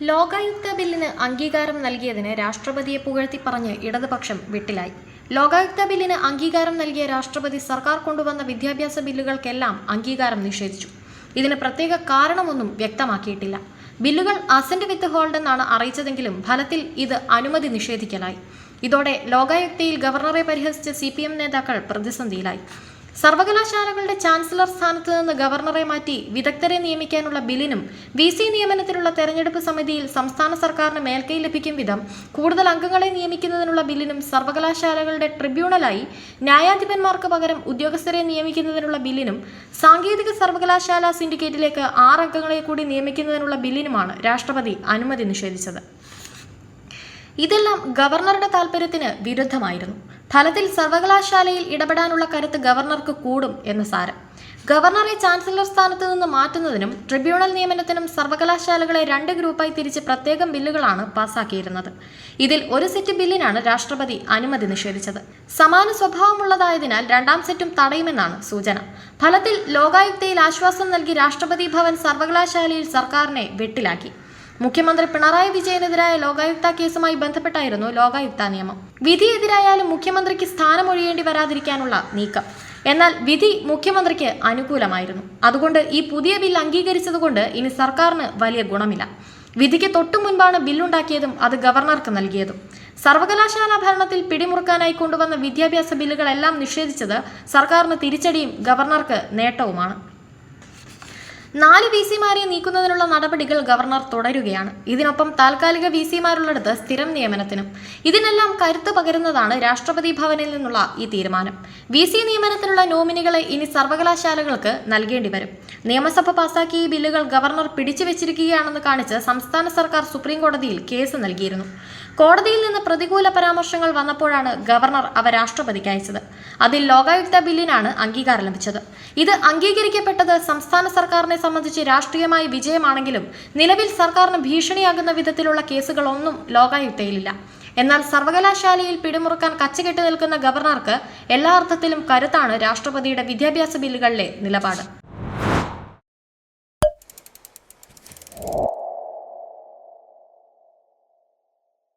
ലോകായുക്ത ബില്ലിന് അംഗീകാരം നൽകിയതിന് രാഷ്ട്രപതിയെ പുകഴ്ത്തി പറഞ്ഞ് ഇടതുപക്ഷം വിട്ടിലായി. ലോകായുക്ത ബില്ലിന് അംഗീകാരം നൽകിയ രാഷ്ട്രപതി സർക്കാർ കൊണ്ടുവന്ന വിദ്യാഭ്യാസ ബില്ലുകൾക്കെല്ലാം അംഗീകാരം നിഷേധിച്ചു. ഇതിന് പ്രത്യേക കാരണമൊന്നും വ്യക്തമാക്കിയിട്ടില്ല. ബില്ലുകൾ അസന്റ് വിത്ത് ഹോൾഡ് എന്നാണ് അറിയിച്ചതെങ്കിലും ഫലത്തിൽ ഇത് അനുമതി നിഷേധിക്കലായി. ഇതോടെ ലോകായുക്തയിൽ ഗവർണറെ പരിഹസിച്ച സി നേതാക്കൾ പ്രതിസന്ധിയിലായി. സർവകലാശാലകളുടെ ചാൻസലർ സ്ഥാനത്ത് നിന്ന് ഗവർണറെ മാറ്റി വിദഗ്ധരെ നിയമിക്കാനുള്ള ബില്ലിനും വി സി നിയമനത്തിനുള്ള തെരഞ്ഞെടുപ്പ് സമിതിയിൽ സംസ്ഥാന സർക്കാരിന് മേൽക്കൈ ലഭിക്കും വിധം കൂടുതൽ അംഗങ്ങളെ നിയമിക്കുന്നതിനുള്ള ബില്ലിനും സർവകലാശാലകളുടെ ട്രിബ്യൂണലായി ന്യായാധിപന്മാർക്ക് പകരം ഉദ്യോഗസ്ഥരെ നിയമിക്കുന്നതിനുള്ള ബില്ലിനും സാങ്കേതിക സർവകലാശാല സിൻഡിക്കേറ്റിലേക്ക് ആറ് അംഗങ്ങളെ കൂടി നിയമിക്കുന്നതിനുള്ള ബില്ലിനുമാണ് രാഷ്ട്രപതി അനുമതി നിഷേധിച്ചത്. ഇതെല്ലാം ഗവർണറുടെ താൽപര്യത്തിന് വിരുദ്ധമായിരുന്നു. ഫലത്തിൽ സർവകലാശാലയിൽ ഇടപെടാനുള്ള കരുത്ത് ഗവർണർക്ക് കൂടും എന്ന് സാരം. ഗവർണറെ ചാൻസലർ സ്ഥാനത്ത് നിന്ന് മാറ്റുന്നതിനും ട്രിബ്യൂണൽ നിയമനത്തിനും സർവകലാശാലകളെ രണ്ട് ഗ്രൂപ്പായി തിരിച്ച് പ്രത്യേകം ബില്ലുകളാണ് പാസാക്കിയിരുന്നത്. ഇതിൽ ഒരു സെറ്റ് ബില്ലിനാണ് രാഷ്ട്രപതി അനുമതി നിഷേധിച്ചത്. സമാന സ്വഭാവമുള്ളതായതിനാൽ രണ്ടാം സെറ്റും തടയുമെന്നാണ് സൂചന. ഫലത്തിൽ ലോകായുക്തയിൽ ആശ്വാസം നൽകി രാഷ്ട്രപതി ഭവൻ സർവകലാശാലയിൽ സർക്കാരിനെ വെട്ടിലാക്കി. മുഖ്യമന്ത്രി പിണറായി വിജയനെതിരായ ലോകായുക്ത കേസുമായി ബന്ധപ്പെട്ടായിരുന്നു ലോകായുക്ത നിയമം. വിധിയെതിരായാലും മുഖ്യമന്ത്രിക്ക് സ്ഥാനമൊഴിയേണ്ടി വരാതിരിക്കാനുള്ള നീക്കം. എന്നാൽ വിധി മുഖ്യമന്ത്രിക്ക് അനുകൂലമായിരുന്നു. അതുകൊണ്ട് ഈ പുതിയ ബിൽ അംഗീകരിച്ചതുകൊണ്ട് ഇനി സർക്കാരിന് വലിയ ഗുണമില്ല. വിധിക്ക് തൊട്ടു മുൻപാണ് ബില്ലുണ്ടാക്കിയതും അത് ഗവർണർക്ക് നൽകിയതും. സർവകലാശാല ഭരണത്തിൽ പിടിമുറുക്കാനായി കൊണ്ടുവന്ന വിദ്യാഭ്യാസ ബില്ലുകളെല്ലാം നിഷേധിച്ചത് സർക്കാരിന് തിരിച്ചടിയും ഗവർണർക്ക് നേട്ടവുമാണ്. നാല് വി സിമാരെ നീക്കുന്നതിനുള്ള നടപടികൾ ഗവർണർ തുടരുകയാണ്. ഇതിനൊപ്പം താൽക്കാലിക വി സിമാരുള്ളിടത്ത് സ്ഥിരം നിയമനത്തിനും ഇതിനെല്ലാം കരുത്ത് പകരുന്നതാണ് രാഷ്ട്രപതി ഭവനിൽ നിന്നുള്ള ഈ തീരുമാനം. വി സി നിയമനത്തിനുള്ള നോമിനികളെ ഇനി സർവകലാശാലകൾക്ക് നൽകേണ്ടി വരും. നിയമസഭ പാസാക്കിയ ഈ ബില്ലുകൾ ഗവർണർ പിടിച്ചു വെച്ചിരിക്കുകയാണെന്ന് കാണിച്ച് സംസ്ഥാന സർക്കാർ സുപ്രീം കോടതിയിൽ കേസ് നൽകിയിരുന്നു. കോടതിയിൽ നിന്ന് പ്രതികൂല പരാമർശങ്ങൾ വന്നപ്പോഴാണ് ഗവർണർ അവ രാഷ്ട്രപതിക്ക് അയച്ചത്. അതിൽ ലോകായുക്ത ബില്ലിനാണ് അംഗീകാരം ലഭിച്ചത്. ഇത് അംഗീകരിക്കപ്പെട്ടത് സംസ്ഥാന സർക്കാരിനെ സംബന്ധിച്ച് രാഷ്ട്രീയമായ വിജയമാണെങ്കിലും നിലവിൽ സർക്കാരിന് ഭീഷണിയാകുന്ന വിധത്തിലുള്ള കേസുകളൊന്നും ലോകായുക്തയിലില്ല. എന്നാൽ സർവകലാശാലയിൽ പിടിമുറുക്കാൻ കച്ചകെട്ടി നിൽക്കുന്ന ഗവർണർക്ക് എല്ലാ അർത്ഥത്തിലും കരുത്താണ് രാഷ്ട്രപതിയുടെ വിദ്യാഭ്യാസ ബില്ലുകളിലെ നിലപാട്.